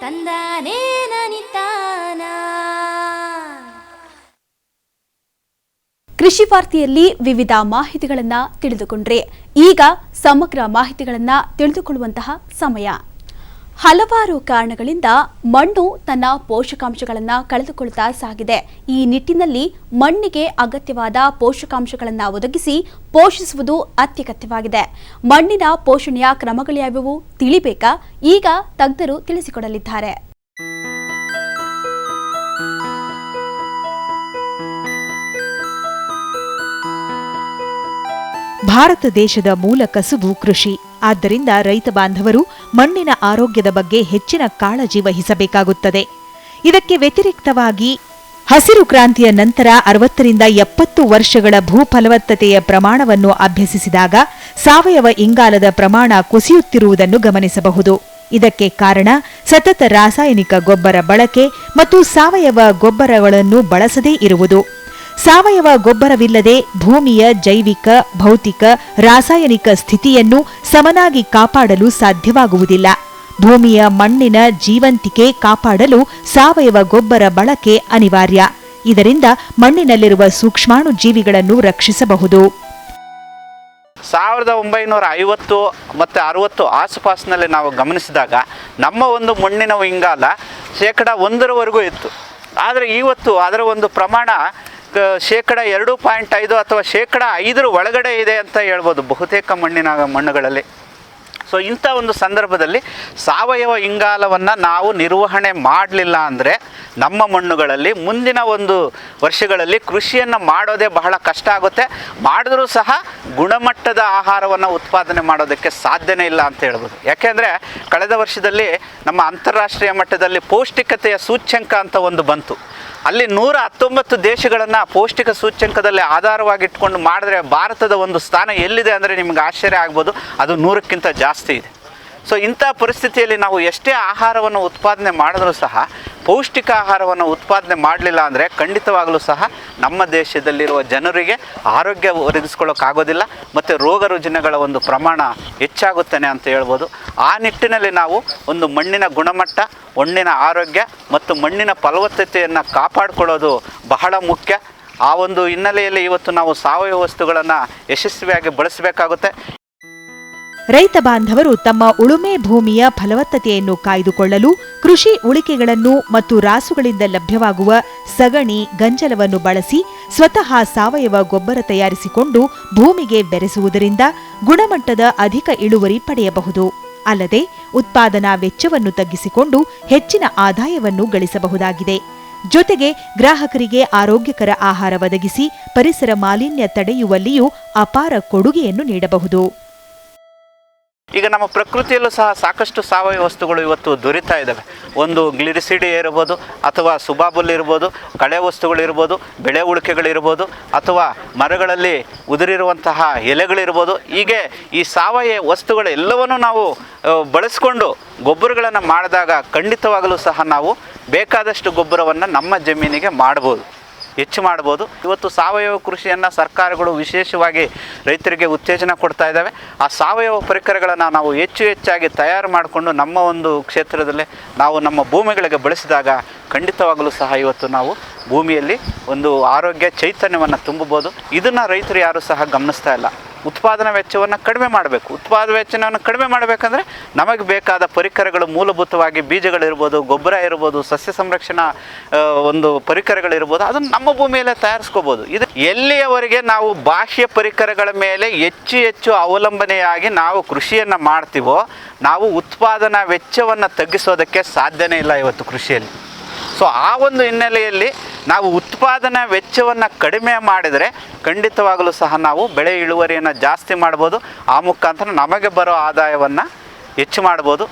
ತಂದಾನೇ ಕೃಷಿ ವಾರ್ತೆಯಲ್ಲಿ ವಿವಿಧ ಮಾಹಿತಿಗಳನ್ನು ತಿಳಿದುಕೊಂಡ್ರೆ ಈಗ ಸಮಗ್ರ ಮಾಹಿತಿಗಳನ್ನು ತಿಳಿದುಕೊಳ್ಳುವಂತಹ ಸಮಯ. ಹಲವಾರು ಕಾರಣಗಳಿಂದ ಮಣ್ಣು ತನ್ನ ಪೋಷಕಾಂಶಗಳನ್ನು ಕಳೆದುಕೊಳ್ತಾ ಸಾಗಿದೆ. ಈ ನಿಟ್ಟಿನಲ್ಲಿ ಮಣ್ಣಿಗೆ ಅಗತ್ಯವಾದ ಪೋಷಕಾಂಶಗಳನ್ನು ಒದಗಿಸಿ ಪೋಷಿಸುವುದು ಅತ್ಯಗತ್ಯವಾಗಿದೆ. ಮಣ್ಣಿನ ಪೋಷಣೆಯ ಕ್ರಮಗಳ್ಯಾವುವು ತಿಳಿಬೇಕಾ? ಈಗ ತಜ್ಞರು ತಿಳಿಸಿಕೊಡಲಿದ್ದಾರೆ. ಭಾರತ ದೇಶದ ಮೂಲ ಕಸುಬು ಕೃಷಿ. ಆದ್ದರಿಂದ ರೈತ ಬಾಂಧವರು ಮಣ್ಣಿನ ಆರೋಗ್ಯದ ಬಗ್ಗೆ ಹೆಚ್ಚಿನ ಕಾಳಜಿ ವಹಿಸಬೇಕಾಗುತ್ತದೆ. ಇದಕ್ಕೆ ವ್ಯತಿರಿಕ್ತವಾಗಿ ಹಸಿರು ಕ್ರಾಂತಿಯ ನಂತರ ಅರವತ್ತರಿಂದ ಎಪ್ಪತ್ತು ವರ್ಷಗಳ ಭೂಫಲವತ್ತತೆಯ ಪ್ರಮಾಣವನ್ನು ಅಭ್ಯಸಿಸಿದಾಗ ಸಾವಯವ ಇಂಗಾಲದ ಪ್ರಮಾಣ ಕುಸಿಯುತ್ತಿರುವುದನ್ನು ಗಮನಿಸಬಹುದು. ಇದಕ್ಕೆ ಕಾರಣ ಸತತ ರಾಸಾಯನಿಕ ಗೊಬ್ಬರ ಬಳಕೆ ಮತ್ತು ಸಾವಯವ ಗೊಬ್ಬರಗಳನ್ನು ಬಳಸದೇ ಇರುವುದು. ಸಾವಯವ ಗೊಬ್ಬರವಿಲ್ಲದೆ ಭೂಮಿಯ ಜೈವಿಕ, ಭೌತಿಕ, ರಾಸಾಯನಿಕ ಸ್ಥಿತಿಯನ್ನು ಸಮನಾಗಿ ಕಾಪಾಡಲು ಸಾಧ್ಯವಾಗುವುದಿಲ್ಲ. ಭೂಮಿಯ ಮಣ್ಣಿನ ಜೀವಂತಿಕೆ ಕಾಪಾಡಲು ಸಾವಯವ ಗೊಬ್ಬರ ಬಳಕೆ ಅನಿವಾರ್ಯ. ಇದರಿಂದ ಮಣ್ಣಿನಲ್ಲಿರುವ ಸೂಕ್ಷ್ಮಾಣು ಜೀವಿಗಳನ್ನು ರಕ್ಷಿಸಬಹುದು. ಸಾವಿರದ ಒಂಬೈನೂರ ಐವತ್ತು ಮತ್ತು ಅರುವತ್ತು ಆಸುಪಾಸಿನಲ್ಲಿ ನಾವು ಗಮನಿಸಿದಾಗ ನಮ್ಮ ಒಂದು ಮಣ್ಣಿನ ಇಂಗಾಲ ಶೇಕಡ ಒಂದರವರೆಗೂ ಇತ್ತು. ಆದರೆ ಇವತ್ತು ಅದರ ಒಂದು ಪ್ರಮಾಣ ಶೇಕಡ ಎರಡು ಪಾಯಿಂಟ್ ಐದು ಅಥವಾ ಶೇಕಡ ಐದರ ಒಳಗಡೆ ಇದೆ ಅಂತ ಹೇಳ್ಬೋದು ಬಹುತೇಕ ಮಣ್ಣಿನ ಮಣ್ಣುಗಳಲ್ಲಿ. ಸೊ ಇಂಥ ಒಂದು ಸಂದರ್ಭದಲ್ಲಿ ಸಾವಯವ ಇಂಗಾಲವನ್ನು ನಾವು ನಿರ್ವಹಣೆ ಮಾಡಲಿಲ್ಲ ಅಂದರೆ ನಮ್ಮ ಮಣ್ಣುಗಳಲ್ಲಿ ಮುಂದಿನ ಒಂದು ವರ್ಷಗಳಲ್ಲಿ ಕೃಷಿಯನ್ನು ಮಾಡೋದೇ ಬಹಳ ಕಷ್ಟ ಆಗುತ್ತೆ. ಮಾಡಿದ್ರೂ ಸಹ ಗುಣಮಟ್ಟದ ಆಹಾರವನ್ನು ಉತ್ಪಾದನೆ ಮಾಡೋದಕ್ಕೆ ಸಾಧ್ಯನೇ ಇಲ್ಲ ಅಂತ ಹೇಳ್ಬೋದು. ಯಾಕೆಂದರೆ ಕಳೆದ ವರ್ಷದಲ್ಲಿ ನಮ್ಮ ಅಂತಾರಾಷ್ಟ್ರೀಯ ಮಟ್ಟದಲ್ಲಿ ಪೌಷ್ಟಿಕತೆಯ ಸೂಚ್ಯಂಕ ಅಂತ ಒಂದು ಬಂತು. ಅಲ್ಲಿ ನೂರ ಹತ್ತೊಂಬತ್ತು ದೇಶಗಳನ್ನು ಪೌಷ್ಟಿಕ ಸೂಚ್ಯಂಕದಲ್ಲಿ ಆಧಾರವಾಗಿಟ್ಕೊಂಡು ಮಾಡಿದ್ರೆ ಭಾರತದ ಒಂದು ಸ್ಥಾನ ಎಲ್ಲಿದೆ ಅಂದರೆ ನಿಮ್ಗೆ ಆಶ್ಚರ್ಯ ಆಗ್ಬೋದು. ಅದು ನೂರಕ್ಕಿಂತ ಜಾಸ್ತಿ ಇದೆ. ಸೊ ಇಂಥ ಪರಿಸ್ಥಿತಿಯಲ್ಲಿ ನಾವು ಎಷ್ಟೇ ಆಹಾರವನ್ನು ಉತ್ಪಾದನೆ ಮಾಡಿದ್ರೂ ಸಹ ಪೌಷ್ಟಿಕ ಆಹಾರವನ್ನು ಉತ್ಪಾದನೆ ಮಾಡಲಿಲ್ಲ ಅಂದರೆ ಖಂಡಿತವಾಗಲೂ ಸಹ ನಮ್ಮ ದೇಶದಲ್ಲಿರುವ ಜನರಿಗೆ ಆರೋಗ್ಯ ಒದಗಿಸ್ಕೊಳ್ಳೋಕ್ಕಾಗೋದಿಲ್ಲ ಮತ್ತು ರೋಗ ರುಜಿನಗಳ ಒಂದು ಪ್ರಮಾಣ ಹೆಚ್ಚಾಗುತ್ತಾನೆ ಅಂತ ಹೇಳ್ಬೋದು. ಆ ನಿಟ್ಟಿನಲ್ಲಿ ನಾವು ಒಂದು ಮಣ್ಣಿನ ಗುಣಮಟ್ಟ, ಮಣ್ಣಿನ ಆರೋಗ್ಯ ಮತ್ತು ಮಣ್ಣಿನ ಫಲವತ್ತತೆಯನ್ನು ಕಾಪಾಡಿಕೊಳ್ಳೋದು ಬಹಳ ಮುಖ್ಯ. ಆ ಒಂದು ಹಿನ್ನೆಲೆಯಲ್ಲಿ ಇವತ್ತು ನಾವು ಸಾವಯವ ವಸ್ತುಗಳನ್ನು ಯಶಸ್ವಿಯಾಗಿ ಬಳಸಬೇಕಾಗುತ್ತೆ. ರೈತ ಬಾಂಧವರು ತಮ್ಮ ಉಳುಮೆ ಭೂಮಿಯ ಫಲವತ್ತತೆಯನ್ನು ಕಾಯ್ದುಕೊಳ್ಳಲು ಕೃಷಿ ಉಳಿಕೆಗಳನ್ನು ಮತ್ತು ರಾಸುಗಳಿಂದ ಲಭ್ಯವಾಗುವ ಸಗಣಿ, ಗಂಜಲವನ್ನು ಬಳಸಿ ಸ್ವತಃ ಸಾವಯವ ಗೊಬ್ಬರ ತಯಾರಿಸಿಕೊಂಡು ಭೂಮಿಗೆ ಬೆರೆಸುವುದರಿಂದ ಗುಣಮಟ್ಟದ ಅಧಿಕ ಇಳುವರಿ ಪಡೆಯಬಹುದು. ಅಲ್ಲದೆ ಉತ್ಪಾದನಾ ವೆಚ್ಚವನ್ನು ತಗ್ಗಿಸಿಕೊಂಡು ಹೆಚ್ಚಿನ ಆದಾಯವನ್ನು ಗಳಿಸಬಹುದಾಗಿದೆ. ಜೊತೆಗೆ ಗ್ರಾಹಕರಿಗೆ ಆರೋಗ್ಯಕರ ಆಹಾರ ಒದಗಿಸಿ ಪರಿಸರ ಮಾಲಿನ್ಯ ತಡೆಯುವಲ್ಲಿಯೂ ಅಪಾರ ಕೊಡುಗೆಯನ್ನು ನೀಡಬಹುದು. ಈಗ ನಮ್ಮ ಪ್ರಕೃತಿಯಲ್ಲೂ ಸಹ ಸಾಕಷ್ಟು ಸಾವಯವ ವಸ್ತುಗಳು ಇವತ್ತು ದೊರೀತಾ ಇದ್ದಾವೆ. ಒಂದು ಗ್ಲಿರಿಸಿಡಿ ಇರ್ಬೋದು, ಅಥವಾ ಸುಬಾಬುಲ್ ಇರ್ಬೋದು, ಕಳೆ ವಸ್ತುಗಳಿರ್ಬೋದು ಬೆಳೆ ಉಳಿಕೆಗಳಿರ್ಬೋದು ಅಥವಾ ಮರಗಳಲ್ಲಿ ಉದುರಿರುವಂತಹ ಎಲೆಗಳಿರ್ಬೋದು ಹೀಗೆ ಈ ಸಾವಯವ ವಸ್ತುಗಳೆಲ್ಲವನ್ನು ನಾವು ಬಳಸಿಕೊಂಡು ಗೊಬ್ಬರಗಳನ್ನು ಮಾಡಿದಾಗ ಖಂಡಿತವಾಗಲೂ ಸಹ ನಾವು ಬೇಕಾದಷ್ಟು ಗೊಬ್ಬರವನ್ನು ನಮ್ಮ ಜಮೀನಿಗೆ ಮಾಡ್ಬೋದು. ಹೆಚ್ಚು ಮಾಡ್ಬೋದು ಇವತ್ತು ಸಾವಯವ ಕೃಷಿಯನ್ನು ಸರ್ಕಾರಗಳು ವಿಶೇಷವಾಗಿ ರೈತರಿಗೆ ಉತ್ತೇಜನ ಕೊಡ್ತಾ ಇದ್ದಾವೆ. ಆ ಸಾವಯವ ಪರಿಕರಗಳನ್ನು ನಾವು ಹೆಚ್ಚು ಹೆಚ್ಚಾಗಿ ತಯಾರು ಮಾಡಿಕೊಂಡು ನಮ್ಮ ಒಂದು ಕ್ಷೇತ್ರದಲ್ಲೇ ನಾವು ನಮ್ಮ ಭೂಮಿಗಳಿಗೆ ಬಳಸಿದಾಗ ಖಂಡಿತವಾಗಲೂ ಸಹ ಇವತ್ತು ನಾವು ಭೂಮಿಯಲ್ಲಿ ಒಂದು ಆರೋಗ್ಯ ಚೈತನ್ಯವನ್ನು ತುಂಬಬೋದು ಇದನ್ನು ರೈತರು ಯಾರೂ ಸಹ ಗಮನಿಸ್ತಾ ಇಲ್ಲ. ಉತ್ಪಾದನಾ ವೆಚ್ಚವನ್ನು ಕಡಿಮೆ ಮಾಡಬೇಕು. ಉತ್ಪಾದನಾ ವೆಚ್ಚವನ್ನು ಕಡಿಮೆ ಮಾಡಬೇಕಂದ್ರೆ ನಮಗೆ ಬೇಕಾದ ಪರಿಕರಗಳು ಮೂಲಭೂತವಾಗಿ ಬೀಜಗಳಿರ್ಬೋದು, ಗೊಬ್ಬರ ಇರ್ಬೋದು, ಸಸ್ಯ ಸಂರಕ್ಷಣಾ ಒಂದು ಪರಿಕರಗಳಿರ್ಬೋದು, ಅದನ್ನು ನಮ್ಮ ಭೂಮಿಯಲ್ಲೇ ತಯಾರಿಸ್ಕೋಬೋದು. ಇದು ಎಲ್ಲಿಯವರೆಗೆ ನಾವು ಬಾಹ್ಯ ಪರಿಕರಗಳ ಮೇಲೆ ಹೆಚ್ಚು ಹೆಚ್ಚು ಅವಲಂಬನೆಯಾಗಿ ನಾವು ಕೃಷಿಯನ್ನು ಮಾಡ್ತೀವೋ, ನಾವು ಉತ್ಪಾದನಾ ವೆಚ್ಚವನ್ನು ತಗ್ಗಿಸೋದಕ್ಕೆ ಸಾಧ್ಯನೇ ಇಲ್ಲ ಇವತ್ತು ಕೃಷಿಯಲ್ಲಿ. ಸೊ ಆ ಒಂದು ಹಿನ್ನೆಲೆಯಲ್ಲಿ ನಾವು ಉತ್ಪಾದನಾ ವೆಚ್ಚವನ್ನು ಕಡಿಮೆ ಮಾಡಿದರೆ ಖಂಡಿತವಾಗಲೂ ಸಹ ನಾವು ಬೆಳೆ ಇಳುವರಿಯನ್ನು ಜಾಸ್ತಿ ಮಾಡ್ಬೋದು. ಆ ಮುಖಾಂತರ ನಮಗೆ ಬರೋ ಆದಾಯವನ್ನು ಹೆಚ್ಚು ಮಾಡ್ಬೋದು.